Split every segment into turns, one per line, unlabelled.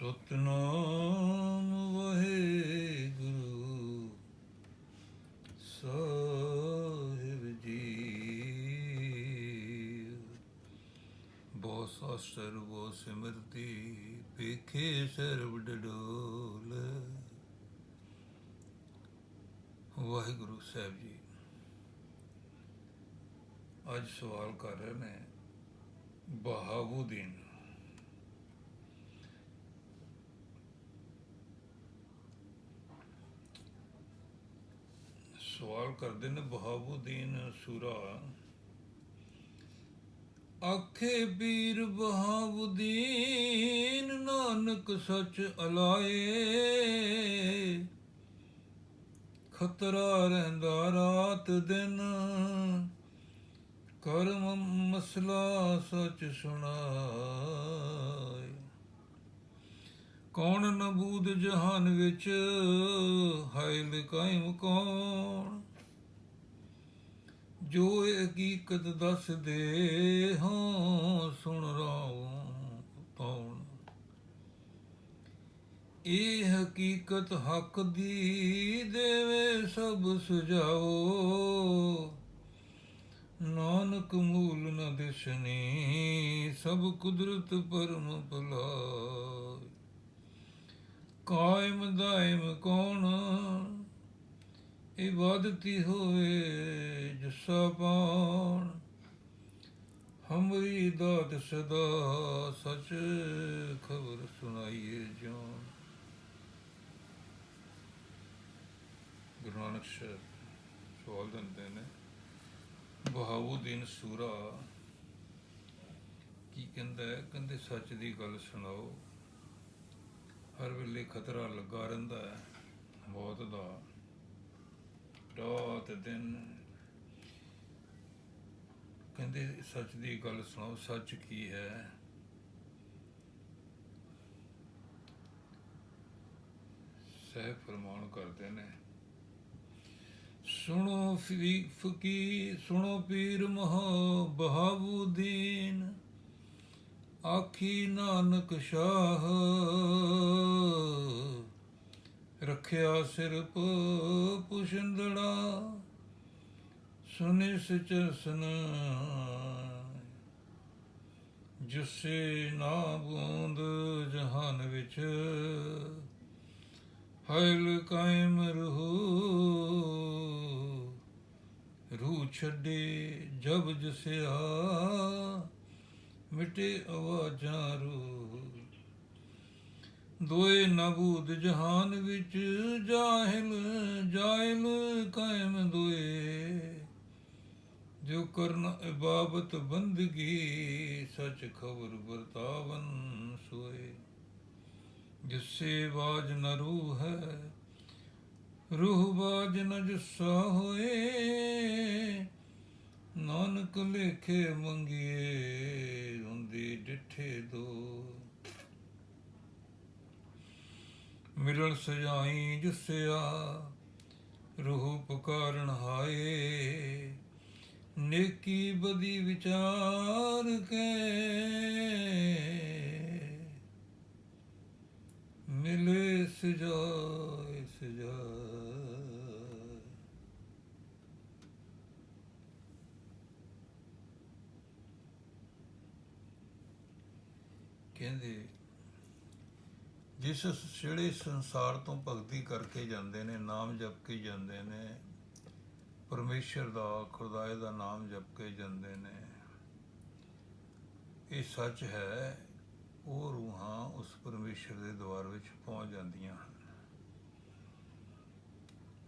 ਸਤਨਾਮ ਵਾਹਿਗੁਰੂ ਸਾਹਿਬ ਜੀ ਬਹੁ ਸਾਸਤਰ ਬਹੁ ਸਿਮਰਤੀ ਪੇਖੇ ਸਰਬ ਡਡੋਲ ਵਾਹਿਗੁਰੂ ਸਾਹਿਬ ਜੀ ਅੱਜ ਸਵਾਲ ਕਰ ਰਹੇ ਨੇ ਬਹਾਵੁਦੀਨ ਸਵਾਲ ਕਰਦੇ ਨੇ ਬਹਾਬੂਦੀਨ ਸੂਰਾ। ਆਖੇ ਪੀਰ ਬਹਾਬੂਦੀਨ ਨਾਨਕ ਸੱਚ ਅਲਾਏ। ਖਤਰਾ ਰਹਿੰਦਾ ਰਾਤ ਦਿਨ। ਕਰਮ ਮਸਲਾ ਸੱਚ ਸੁਣਾ। ਕੌਣ ਨਬੂਦ ਜਹਾਨ ਵਿੱਚ? ਹਾਇਲ ਕਾਇਮ ਕੌਣ? ਜੋ ਹਕੀਕਤ ਦੱਸ ਦੇ ਹਾਂ, ਸੁਣ ਰਾਉ ਕੌਣ? ਇਹ ਹਕੀਕਤ ਹੱਕ ਦੀ ਦੇਵੇ ਸਭ ਸੁਝਾਓ। ਨਾਨਕ ਮੂਲ ਨ ਦਿਸਣੀ, ਸਭ ਕੁਦਰਤ ਪਰਮ ਭਲਾਈ ਕਾਇਮ ਦਾਇਮ ਕੌਣ? ਇਬਾਦਤੀ ਹੋਵੇ ਜਿਸਾ ਪਾਉਣ। ਹਮਰੀ ਦਾਤ ਸਦਾ ਸਚ ਖਬਰ ਸੁਣਾਈਏ ਜੋ ਗੁਰੂ ਨਾਨਕ ਸਵਾਲ ਦਿੰਦੇ ਨੇ ਬਹਾਉਦੀਨ ਸੂਰਾ। ਕੀ ਕਹਿੰਦਾ ਕਹਿੰਦੇ ਸੱਚ ਦੀ ਗੱਲ ਸੁਣਾਓ। ਹਰ ਵੇਲੇ ਖਤਰਾ ਲੱਗਾ ਰਹਿੰਦਾ ਹੈ, ਮੌਤ ਦਾ। ਰਾਤ, ਦਿਨ। ਕਹਿੰਦੇ, ਸੱਚ ਦੀ ਗੱਲ ਸੁਣਾਓ, ਸੱਚ ਕੀ ਹੈ? ਸਹਿ ਫਰਮਾਨ ਕਰਦੇ ਨੇ, ਸੁਣੋ ਫੀ ਫਕੀ ਸੁਣੋ ਪੀਰ ਮਹਾ ਬਹਾਵੁਦੀਨ ਆਖੀ ਨਾਨਕ ਸ਼ਾਹ। ਰੱਖਿਆ ਸਿਰ ਪ ਪੁਸ਼ੰਦੜਾ, ਸੁਨੇ ਸਚਸਨ ਜਿਸੇ ਨਾ ਬੂੰਦ ਜਹਾਨ ਵਿੱਚ। ਹਇਲ ਕਾਇਮ ਰਹੋ, ਰੂਹ ਛੱਡੇ ਜਬ ਜਸਿਆ। ਮਿਟੇ ਆਵਾਜ਼ਾਂ ਰੂ ਦੋਏ ਨਬੂਦ ਜਹਾਨ ਵਿੱਚ ਜਾਹਿਲ, ਜਾਇਲ ਕਾਇਮ ਦੋਏ। ਜੋ ਕਰਨ ਇਬਾਬਤ ਬੰਦਗੀ, ਸੱਚ ਖਬਰ ਵਰਤਾਵਨ ਸੋਏ। ਜਿਸੇ ਬਾਜ ਨ ਰੂਹ ਹੈ, ਰੂਹ ਬਾਜ ਨ ਜਸਾ ਹੋਏ। ਨਾਨਕ ਲੇਖੇ ਮੰਗੀਏ, ਹੁੰਦੀ ਡਿਠੇ ਦੋ। ਮਿਲਣ ਸਜਾਈ ਜਿਸਿਆ, ਰੂਹ ਪੁਕਾਰਨ ਹਾਏ। ਨੇਕੀ ਬਦੀ ਵਿਚਾਰ ਕੇ। ਮਿਲੇ ਸਜਾਏ ਸਜਾਏ। ਕਹਿੰਦੇ ਜਿਸ ਜਿਹੜੇ ਸੰਸਾਰ ਤੋਂ ਭਗਤੀ ਕਰਕੇ ਜਾਂਦੇ ਨੇ, ਨਾਮ ਜਪ ਕੇ ਜਾਂਦੇ ਨੇ, ਪਰਮੇਸ਼ਰ ਦਾ ਖੁਦਾਏ ਦਾ ਨਾਮ ਜਪ ਕੇ ਜਾਂਦੇ ਨੇ। ਇਹ ਸੱਚ ਹੈ, ਉਹ ਰੂਹਾਂ ਉਸ ਪਰਮੇਸ਼ਰ ਦੇ ਦਵਾਰ ਵਿੱਚ ਪਹੁੰਚ ਜਾਂਦੀਆਂ ਹਨ।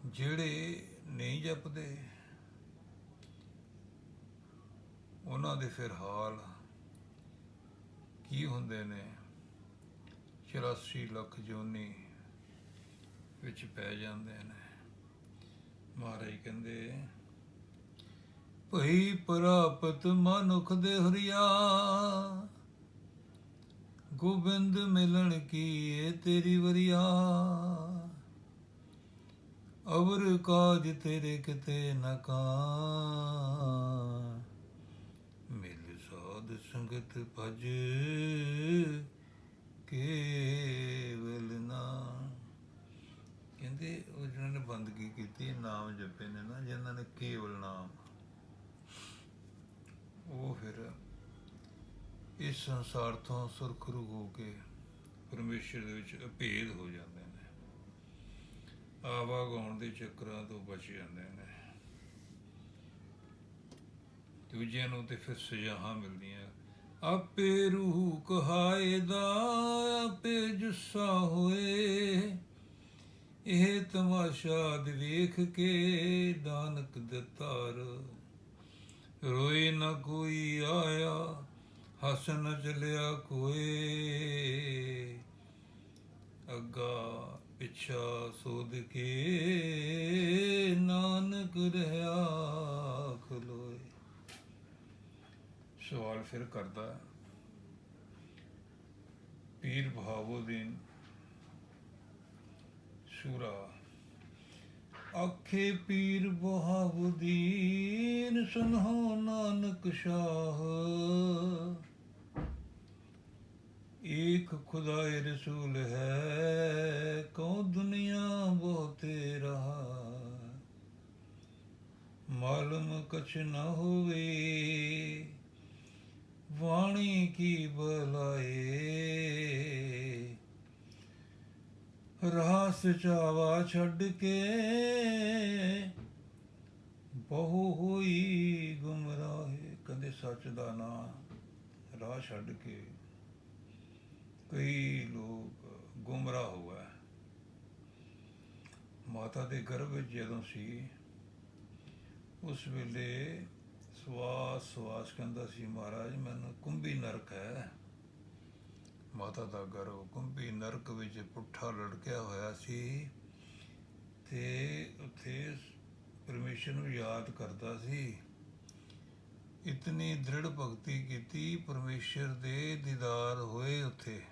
ਜਿਹੜੇ ਨਹੀਂ ਜਪਦੇ, ਉਹਨਾਂ ਦੇ ਫਿਰ ਹਾਲ ਕੀ ਹੁੰਦੇ ਨੇ? 84 ਲੱਖ ਜੋਨੀ ਵਿੱਚ ਪੈ ਜਾਂਦੇ ਨੇ। ਮਹਾਰਾਜ ਕਹਿੰਦੇ, ਭਈ ਪ੍ਰਾਪਤ ਮਨੁਖ ਦੇ ਹਰਿਆ, ਗੋਬਿੰਦ ਮਿਲਣ ਕੀ ਏ ਤੇਰੀ ਵਰਿਆ। ਅਵਰ ਕਾਜ ਤੇਰੇ ਕਿਤੇ ਨ ਕਾ। ਸੰਗਤ ਭਜ ਕੇਵਲ ਨਾ। ਕਹਿੰਦੇ ਉਹ ਜਿਹਨਾਂ ਨੇ ਬੰਦਗੀ ਕੀਤੀ, ਨਾਮ ਜਪੇ ਨੇ ਨਾ, ਜਿਹਨਾਂ ਨੇ ਕੇਵਲ ਨਾਮ। ਉਹ ਫਿਰ ਇਸ ਸੰਸਾਰ ਤੋਂ ਸੁਰਖਰੂ ਹੋ ਕੇ ਪਰਮੇਸ਼ਰ ਦੇ ਵਿੱਚ ਅਭੇਦ ਹੋ ਜਾਂਦੇ ਨੇ। ਆਵਾ ਆਵਾਗਾਉਣ ਦੇ ਚੱਕਰਾਂ ਤੋਂ ਬਚ ਜਾਂਦੇ ਨੇ। ਦੂਜਿਆਂ ਨੂੰ ਤੇ ਫਿਰ ਸਜ਼ਾਹਾਂ ਮਿਲਦੀਆਂ। ਆਪੇ ਰੂਹ ਕਹਾਏ ਦਾ, ਆਪੇ ਜੁੱਸਾ ਹੋਏ। ਇਹ ਤਮਾਸ਼ਾ ਦੇਖ ਕੇ ਦਾਨਕ ਦਤਾਰ ਰੋਏ ਨਾ ਕੋਈ ਆਇਆ ਹੱਸ ਨ ਚਲਿਆ ਕੋਏ। ਅੱਗਾ ਪਿਛਾ ਸੋਧ ਕੇ ਨਾਨਕ ਰਹਾ ਸਵਾਲ ਫਿਰ ਕਰਦਾ ਪੀਰ ਬਹਾਵੁਦੀਨ ਸੂਰਾ। ਆਖੇ ਪੀਰ ਬਹਾਵੁਦੀਨ ਸੁਨੋ ਨਾਨਕ ਸ਼ਾਹ। ਏਕ ਖੁਦਾਏ ਰਸੂਲ ਹੈ, ਕਉ ਦੁਨੀਆ ਬਹੁਤੇ ਰਹਾ। ਮਾਲੂਮ ਕਛ ਨਾ ਹੋਵੇ ਕੀ ਬਲਾਏ? ਰਾਸ ਚਾਵਾ ਛੱਡ ਕੇ ਬਹੁ ਹੋਈ ਗੁੰਮਰਾਹੇ। ਕਦੇ ਸੱਚ ਦਾ ਨਾਂ ਰਾਹ ਛੱਡ ਕੇ। ਕਈ ਲੋਕ ਗੁੰਮਰਾਹ ਹੋਇਆ। ਮਾਤਾ ਦੇ ਗਰਭ ਵਿੱਚ ਜਦੋਂ ਸੀ, ਉਸ ਵੇਲੇ ਸਵਾਸ ਸਵਾਸ ਕਹਿੰਦਾ ਸੀ ਮਹਾਰਾਜ, ਮੈਨੂੰ ਕੁੰਭੀ ਨਰਕ ਹੈ। ਮਾਤਾ ਦਾ ਗਰਭ ਕੁੰਭੀ ਨਰਕ ਵਿੱਚ ਪੁੱਠਾ ਲੜਕਿਆ ਹੋਇਆ ਸੀ ਤੇ ਉੱਥੇ ਪਰਮੇਸ਼ਰ ਨੂੰ ਯਾਦ ਕਰਦਾ ਸੀ। ਇਤਨੀ ਦ੍ਰਿੜ ਭਗਤੀ ਕੀਤੀ, ਪਰਮੇਸ਼ਰ ਦੇ ਦੀਦਾਰ ਹੋਏ ਉੱਥੇ।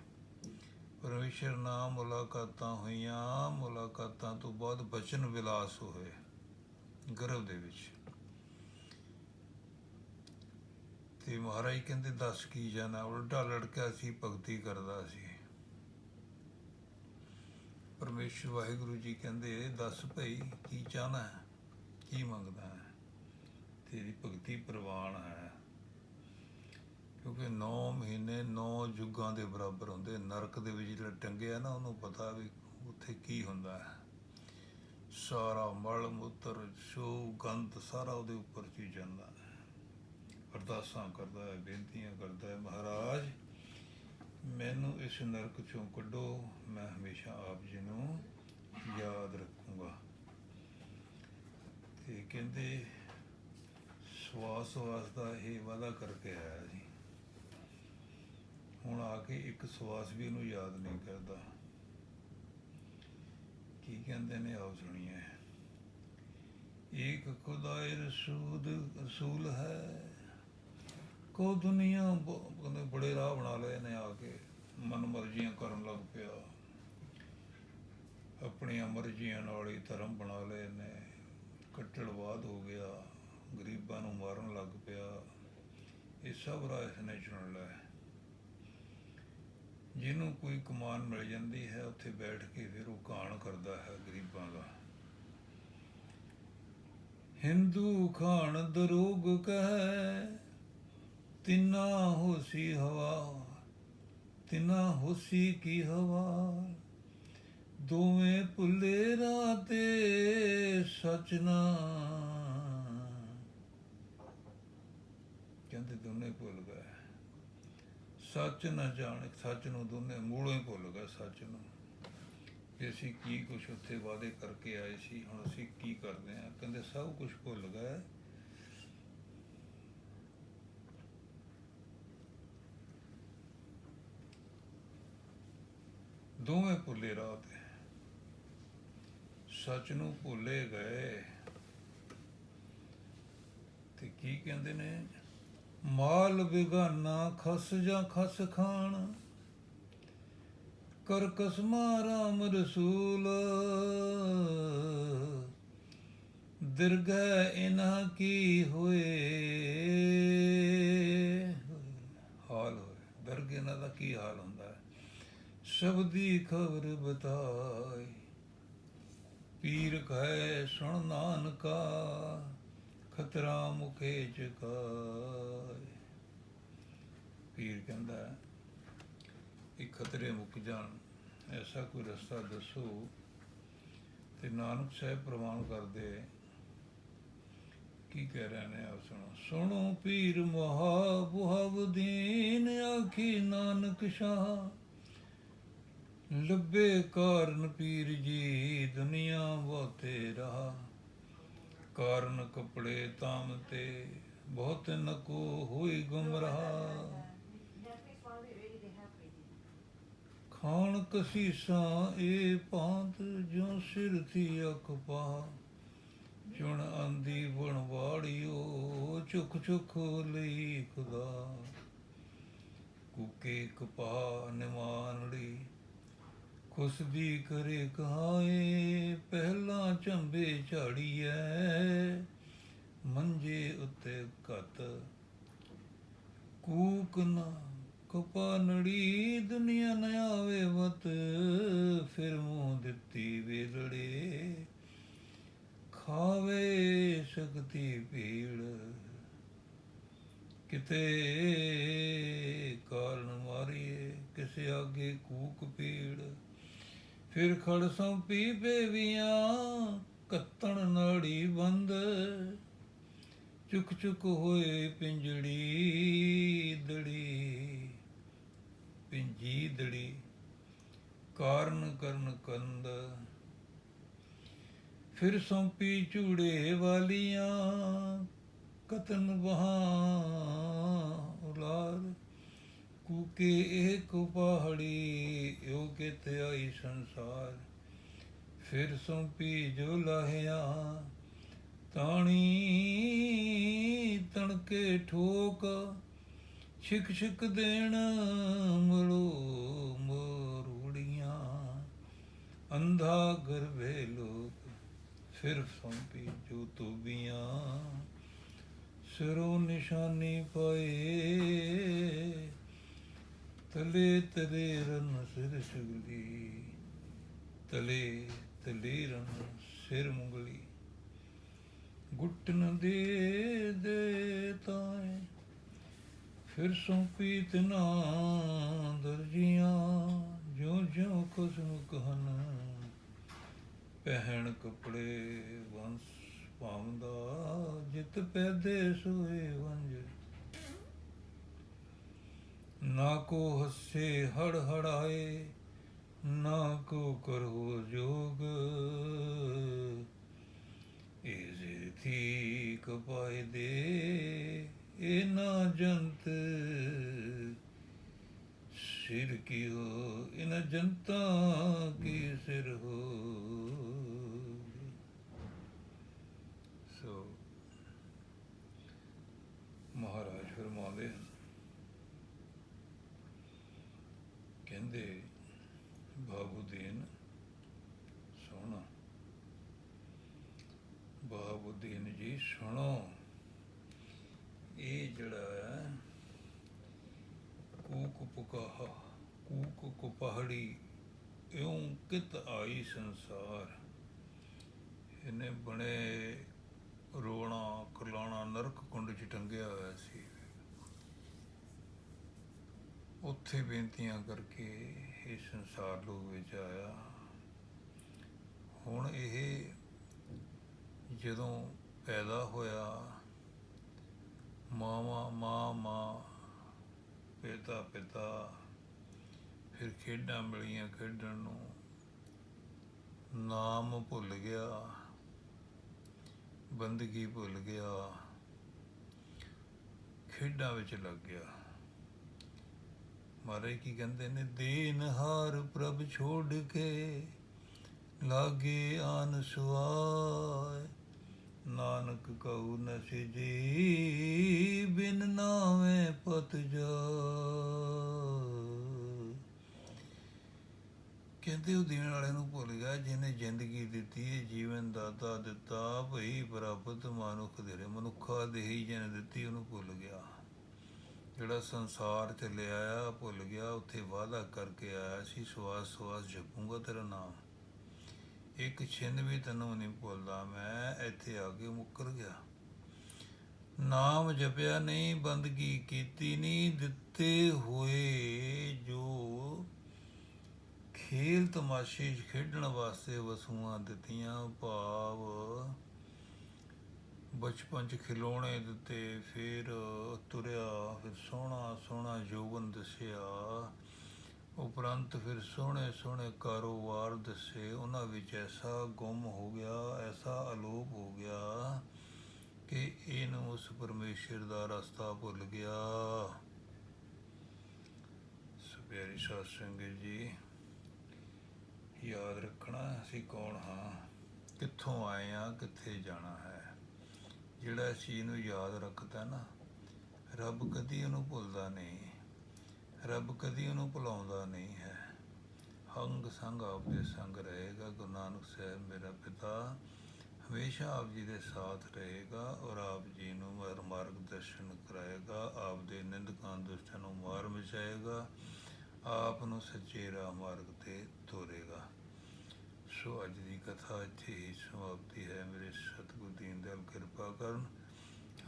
ਪਰਮੇਸ਼ਰ ਨਾਲ ਮੁਲਾਕਾਤਾਂ ਹੋਈਆਂ, ਮੁਲਾਕਾਤਾਂ ਤੋਂ ਬਾਅਦ ਬਚਨ ਵਿਲਾਸ ਹੋਏ ਗਰਭ ਦੇ ਵਿੱਚ। ਤੇ ਮਹਾਰਾਜ ਕਹਿੰਦੇ ਦੱਸ ਕੀ ਜਾਣਾ, ਉਲਟਾ ਲੜਕਾ ਸੀ, ਭਗਤੀ ਕਰਦਾ ਸੀ। ਪਰਮੇਸ਼ਰ ਵਾਹਿਗੁਰੂ ਜੀ ਕਹਿੰਦੇ, ਦੱਸ ਭਈ ਕੀ ਚਾਹਨਾ ਹੈ, ਕੀ ਮੰਗਦਾ ਹੈ? ਤੇਰੀ ਭਗਤੀ ਪ੍ਰਵਾਨ ਹੈ। ਕਿਉਂਕਿ 9 ਮਹੀਨੇ 9 ਯੁੱਗਾਂ ਦੇ ਬਰਾਬਰ ਹੁੰਦੇ, ਨਰਕ ਦੇ ਵਿੱਚ ਜਿਹੜਾ ਟੰਗਿਆ ਨਾ, ਉਹਨੂੰ ਪਤਾ ਵੀ ਉੱਥੇ ਕੀ ਹੁੰਦਾ ਹੈ। ਸਾਰਾ ਮਲ ਮੂਤਰ ਸ਼ੋ ਗੰਧ ਸਾਰਾ ਉਹਦੇ ਉੱਪਰ ਚੀ ਜਾਂਦਾ ਹੈ। ਅਰਦਾਸਾਂ ਕਰਦਾ ਹੈ, ਬੇਨਤੀਆਂ ਕਰਦਾ ਹੈ, ਮਹਾਰਾਜ, ਮੈਨੂੰ ਇਸ ਨਰਕ ਚੋਂ ਕੱਢੋ, ਮੈਂ ਹਮੇਸ਼ਾ ਆਪ ਜੀ ਨੂੰ ਯਾਦ ਰੱਖੂੰਗਾ। ਤੇ ਕਹਿੰਦੇ, ਸਵਾਸ ਸਵਾਸ ਦਾ ਇਹ ਵਾਦਾ ਕਰਕੇ ਆਇਆ ਜੀ ਹੁਣ ਆ ਕੇ ਇੱਕ ਸਵਾਸ ਵੀ ਇਹਨੂੰ ਯਾਦ ਨਹੀਂ ਕਰਦਾ। ਕੀ ਕਹਿੰਦੇ ਨੇ, ਆਓ ਸੁਣੀਏ। ਏਕ ਖੁਦਾਏ ਰਸੂਦ ਰਸੂਲ ਹੈ। ਕੋ ਦੁਨੀਆ ਬ- ਕਹਿੰਦੇ ਬੜੇ ਰਾਹ ਬਣਾ ਲਏ ਨੇ ਆ ਕੇ। ਮਨ ਮਰਜ਼ੀਆਂ ਕਰਨ ਲੱਗ ਪਿਆ। ਆਪਣੀਆਂ ਮਰਜ਼ੀਆਂ ਨਾਲ ਹੀ ਧਰਮ ਬਣਾ ਲਏ ਨੇ। ਕੱਟੜਵਾਦ ਹੋ ਗਿਆ। ਗਰੀਬਾਂ ਨੂੰ ਮਾਰਨ ਲੱਗ ਪਿਆ। ਇਹ ਸਭ ਰਾਹ ਇਸਨੇ ਚੁਣ ਲਿਆ। ਜਿਹਨੂੰ ਕੋਈ ਕਮਾਨ ਮਿਲ ਜਾਂਦੀ ਹੈ, ਉੱਥੇ ਬੈਠ ਕੇ ਫਿਰ ਉਹ ਕਾਣ ਕਰਦਾ ਹੈ ਗਰੀਬਾਂ ਦਾ। ਹਿੰਦੂ ਖਾਣ ਦਰੋਗ ਕਹੈ ਤਿਨਾ ਹੋਸੀ ਹਵਾ ਤਿਨਾ ਹੋਸੀ ਕੀ ਹਵਾ ਦੋਵੇਂ ਭੁੱਲੇ ਰਾਤੇ ਸਚ ਕਹਿੰਦੇ ਦੋਨੇ ਭੁੱਲ ਗਏ। ਸੱਚ ਨਾ ਜਾਣ, ਸੱਚ ਨੂੰ ਦੋਨੇ ਮੂਲੋਂ ਹੀ ਭੁੱਲ ਗਏ, ਸੱਚ ਨੂੰ। ਕਿ ਅਸੀਂ ਕੀ ਕੁਛ ਉੱਥੇ ਵਾਅਦੇ ਕਰਕੇ ਆਏ ਸੀ, ਹੁਣ ਅਸੀਂ ਕੀ ਕਰਦੇ ਹਾਂ ਕਹਿੰਦੇ ਸਭ ਕੁਝ ਭੁੱਲ ਗਏ। ਦੋਵੇਂ ਭੁੱਲੇ ਰਾਹ ਤੇ ਸੱਚ ਨੂੰ ਭੁੱਲੇ ਗਏ। ਤੇ ਕੀ ਕਹਿੰਦੇ ਨੇ? ਮਾਲ ਬਿਗਾਨਾ ਖਸ ਜਾਂ ਖਸ ਖਾਣ ਕਰ ਕਸਮਾ ਰਾਮ ਰਸੂਲ ਦਿਰਗਹਿ ਇਨ੍ਹਾਂ ਕੀ ਹੋਏ? ਹਾਲ ਹੋਏ। ਦਰਗ ਇਹਨਾਂ ਦਾ ਕੀ ਹਾਲ ਹੁੰਦਾ ਹੈ? ਸਬਦੀ ਖਬਰ ਬਤਾਈ। ਪੀਰ ਕਹੈ, ਸੁਣ ਨਾਨਕਾ, ਖਤਰਾ ਮੁਖੇ ਚਕਾਏ। ਪੀਰ ਕਹਿੰਦਾ, ਇਹ ਖਤਰੇ ਮੁੱਕ ਜਾਣ, ਐਸਾ ਕੋਈ ਰਸਤਾ ਦੱਸੋ ਤੇ ਨਾਨਕ ਸਾਹਿਬ ਪ੍ਰਮਾਣ ਕਰਦੇ ਕੀ ਕਹਿ ਰਹੇ ਨੇ ਆਪ ਸੁਣੋ। ਸੁਣੋ ਪੀਰ ਮਹਾ ਬੁਹਵ ਦੀਨ ਆਖੀ ਨਾਨਕ ਸ਼ਾਹ ਲੱਭੇ ਕਾਰਨ ਪੀਰ ਜੀ, ਦੁਨੀਆ ਬਹੁਤੇ ਰਹਾ। ਕਾਰਨ ਕਪੜੇ ਤਾਮ ਤੇ, ਬਹੁਤ ਨਕੋ ਹੋਈ ਗੁੰਮਰਾਹ। ਖਾਣ ਕਸੀਸਾਂ ਇਹ ਪਾਂਤ ਜੋ ਸਿਰ ਥੀ ਅਖ ਪਾ। ਚੁਣ ਆਂਦੀ ਬਣ ਵਾੜਿਓ ਚੁੱਕ ਚੁੱਕ ਲਈ ਖੁਦਾ। ਕੁਕੇ ਕਪਾ ਨਿਮਾਨੜੀ ਖੁਸਦੀ ਕਰੇ ਕਹਾਏ ਪਹਿਲਾਂ ਚੰਬੇ ਝਾੜੀਐ, ਮੰਜੇ ਉੱਤੇ ਘਤ ਕੂਕ ਨਾ ਕਪਾ ਨੜੀ, ਦੁਨੀਆ ਨ ਆਵੇ ਵਤ, ਫਿਰ ਮੂੰਹ ਦਿੱਤੀ ਵੇਲੜੇ। ਖਾਵੇ ਸਕਤੀ ਭੀੜ, ਕਿਤੇ ਕਾਰਨ ਮਾਰੀਏ, ਕਿਸੇ ਆਗੇ ਕੂਕ ਪੀੜ ਫਿਰ ਖੜ ਸੰਪੀ ਬੇਵੀਆਂ ਕੱਤਣ ਨਾੜੀ ਬੰਦ। ਚੁੱਕ ਚੁੱਕ ਹੋਏ ਪਿੰਜੜੀ ਦੜੀ, ਪਿੰਜੀ ਦੜੀ, ਕਾਰਨ ਕਰਨ ਕੰਦ। ਫਿਰ ਸੰਪੀ ਝੂੜੇ ਵਾਲੀਆਂ ਕਤਨ ਬਹਾ ਉਲਾਦ ਕੂਕੇ ਇੱਕ ਪਹਾੜੀ ਯੋ ਕਿਤੇ ਆਈ ਸੰਸਾਰ? ਫਿਰ ਸੰਪੀ ਜੋ ਲਾਹਿਆ, ਤਾਣੀ ਤਣਕੇ ਠੋਕ, ਛਿਕ ਛਿਕ ਦੇਣ ਮਲੋ ਮਰੂੜੀਆਂ। ਅੰਧਾ ਗਰਭੇ ਲੋਕ, ਫਿਰ ਸੰਪੀ ਜੋ ਤੋਬੀਆਂ ਸਿਰੋਂ ਨਿਸ਼ਾਨੀ ਪਾਏ ਤਲੇ ਤਲੇ ਰਨ ਸਿਰ ਸੁਗਲੀ ਤਲੇ ਤਲੇ ਰਨ ਸਿਰ ਮੁਗਲੀ। ਗੁੱਟਨ ਦੇ ਦੇ ਤਾਏ, ਫਿਰ ਸੌਂਪੀ ਤਨਾ ਦਰਜੀਆਂ ਜੋ ਜੋ ਖੁਸਮ ਕਹਨ, ਪਹਿਣ ਕਪੜੇ ਵੰਸ ਪਾਉਂਦਾ ਜਿਤ ਪੈਦੇ ਸੋਏ ਵੰਜ ਨਾ ਕੋ ਹੱਸੇ ਹੜ ਹੜਾਏ ਨਾ ਕੋ ਕਰੋ ਜੋਗ। ਇਜ਼ੇ ਥੀ ਕਪਾਇ ਦੇ ਇਹ ਨਾ ਜੰਤ। ਸਿਰ ਕੀ ਹੋ ਇਨ ਜਨਤਾ ਕੀ ਸਿਰ ਹੋ ਸੋ ਮਹਾਰਾਜ ਫਰਮਾਉਂਦੇ ਹਨ ਕਹਿੰਦੇ ਬਾਬੂਦੀਨ ਸੋਹਣਾ ਬਾਬੂਦੀਨ ਜੀ, ਸੁਣੋ। ਇਹ ਜਿਹੜਾ ਹੈ, ਕੂਕ ਪੁਕਾਹਾ, ਕੂਕ ਕੋ ਇਉਂ ਕਿਤ ਆਈ ਸੰਸਾਰ। ਇਹਨੇ ਬਣੇ ਰੋਣਾ ਕਰਲਾਣਾ ਨਰਕ ਕੁੰਡ ਚ ਟੰਗਿਆ ਹੋਇਆ ਸੀ। ਉੱਥੇ ਬੇਨਤੀਆਂ ਕਰਕੇ ਇਹ ਸੰਸਾਰ ਲੋਕ ਵਿੱਚ ਆਇਆ। ਹੁਣ ਇਹ ਜਦੋਂ ਪੈਦਾ ਹੋਇਆ, ਮਾਵਾ, ਮਾਂ ਮਾਂ, ਪਿਤਾ ਪਿਤਾ, ਫਿਰ ਖੇਡਾਂ ਮਿਲੀਆਂ ਖੇਡਣ ਨੂੰ। ਨਾਮ ਭੁੱਲ ਗਿਆ, ਬੰਦਗੀ ਭੁੱਲ ਗਿਆ, ਖੇਡਾਂ ਵਿੱਚ ਲੱਗ ਗਿਆ। ਮਾਰੇ ਕੀ ਕਹਿੰਦੇ ਨੇ, ਦੇਨ ਹਾਰ ਪ੍ਰਭ ਛੋੜ ਕੇ, ਲਾਗੇ ਆਨ ਸੁਆਏ। ਨਾਨਕ ਕਉ ਨ ਸਿਜੀ ਬਿਨ ਨਾਵੇਂ ਪਤ ਜਾ। ਕਹਿੰਦੇ ਉਹ ਦੇਣ ਵਾਲੇ ਨੂੰ ਭੁੱਲ ਗਿਆ, ਜਿਹਨੇ ਜ਼ਿੰਦਗੀ ਦਿੱਤੀ ਹੈ, ਜੀਵਨ ਦਾਤਾ ਦਿੱਤਾ, ਭਈ ਪ੍ਰਾਪਤ ਮਨੁੱਖ ਦੇ ਮਨੁੱਖਾ ਦੇਹੀ ਜਿਹਨੇ ਦਿੱਤੀ, ਉਹਨੂੰ ਭੁੱਲ ਗਿਆ। ਜਿਹੜਾ ਸੰਸਾਰ ਚ ਲਿਆਇਆ, ਭੁੱਲ ਗਿਆ, ਉੱਥੇ ਵਾਅਦਾ ਕਰਕੇ ਆਇਆ ਸੀ ਸਵਾਸ ਸਵਾਸ ਜਪੂੰਗਾ ਤੇਰਾ ਨਾਮ। ਇੱਕ ਛਿੰਨ ਵੀ ਤੈਨੂੰ ਨਹੀਂ ਭੁੱਲਦਾ, ਮੈਂ ਇੱਥੇ ਆ ਕੇ ਮੁੱਕਰ ਗਿਆ। ਨਾਮ ਜਪਿਆ ਨਹੀਂ, ਬੰਦਗੀ ਕੀਤੀ ਨਹੀਂ, ਦਿੱਤੇ ਹੋਏ ਜੋ ਖੇਲ ਤਮਾਸ਼ੇ 'ਚ ਖੇਡਣ ਵਾਸਤੇ ਵਸੂਆਂ ਦਿੱਤੀਆਂ, ਭਾਵ ਬਚਪਨ 'ਚ ਖਿਡੌਣੇ ਦਿੱਤੇ, ਫਿਰ ਤੁਰਿਆ, ਫਿਰ ਸੋਹਣਾ ਸੋਹਣਾ ਯੋਗਨ ਦੱਸਿਆ। ਉਪਰੰਤ ਫਿਰ ਸੋਹਣੇ ਸੋਹਣੇ ਕਾਰੋਬਾਰ ਦੱਸੇ, ਉਹਨਾਂ ਵਿੱਚ ਐਸਾ ਗੁੰਮ ਹੋ ਗਿਆ, ਐਸਾ ਅਲੋਪ ਹੋ ਗਿਆ ਕਿ ਇਹਨੂੰ ਉਸ ਪਰਮੇਸ਼ਰ ਦਾ ਰਸਤਾ ਭੁੱਲ ਗਿਆ। ਸੋ ਪਿਆਰੀ ਸਾਧ ਸੰਗਤ ਜੀ, ਯਾਦ ਰੱਖਣਾ ਅਸੀਂ ਕੌਣ ਹਾਂ, ਕਿੱਥੋਂ ਆਏ ਆ ਕਿੱਥੇ ਜਾਣਾ ਹੈ। ਜਿਹੜਾ ਇਸ ਚੀਜ਼ ਨੂੰ ਯਾਦ ਰੱਖਦਾ ਨਾ, ਰੱਬ ਕਦੀ ਉਹਨੂੰ ਭੁੱਲਦਾ ਨਹੀਂ। ਰੱਬ ਕਦੀ ਉਹਨੂੰ ਭੁਲਾਉਂਦਾ ਨਹੀਂ ਹੈ। ਹੰਗ ਸੰਗ ਆਪ ਦੇ ਸੰਗ ਰਹੇਗਾ, ਗੁਰੂ ਨਾਨਕ ਸਾਹਿਬ ਮੇਰਾ ਪਿਤਾ। ਹਮੇਸ਼ਾ ਆਪ ਜੀ ਦੇ ਸਾਥ ਰਹੇਗਾ ਔਰ ਆਪ ਜੀ ਨੂੰ ਮਾਰਗ ਦਰਸ਼ਨ ਕਰਾਏਗਾ। ਆਪ ਦੇ ਨਿੰਦਕਾਂ ਦੁਸ਼ਟਾਂ ਨੂੰ ਮਾਰ ਮਚਾਏਗਾ। ਆਪ ਨੂੰ ਸੱਚੇ ਰਾਹ ਮਾਰਗ ਤੇ ਤੋਰੇਗਾ। ਸੋ ਅੱਜ ਦੀ ਕਥਾ ਇੱਥੇ ਹੀ ਸਮਾਪਤੀ ਹੈ। ਮੇਰੇ ਸਤਿਗੁਰੂ ਦੀਨ ਦਇਆਲ ਕਿਰਪਾ ਕਰਨ।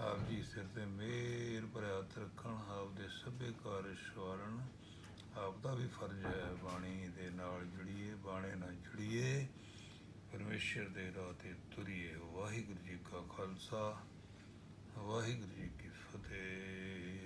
ਆਪ ਜੀ ਸਿਰ ਤੇ ਮੇਰ ਭਰਿਆ ਹੱਥ ਰੱਖਣ, ਆਪ ਦੇ ਸਭੇ ਕਾਰਜ ਸਵਾਰਨ। ਆਪ ਦਾ ਵੀ ਫਰਜ਼ ਹੈ ਬਾਣੀ ਦੇ ਨਾਲ ਜੁੜੀਏ, ਬਾਣੇ ਨਾਲ ਜੁੜੀਏ। ਪਰਮੇਸ਼ਰ ਦੇ ਰਾਹ ਤੇ ਤੁਰੀਏ। ਵਾਹਿਗੁਰੂ ਜੀ ਕਾ ਖਾਲਸਾ, ਵਾਹਿਗੁਰੂ ਜੀ ਕੀ ਫਤਿਹ।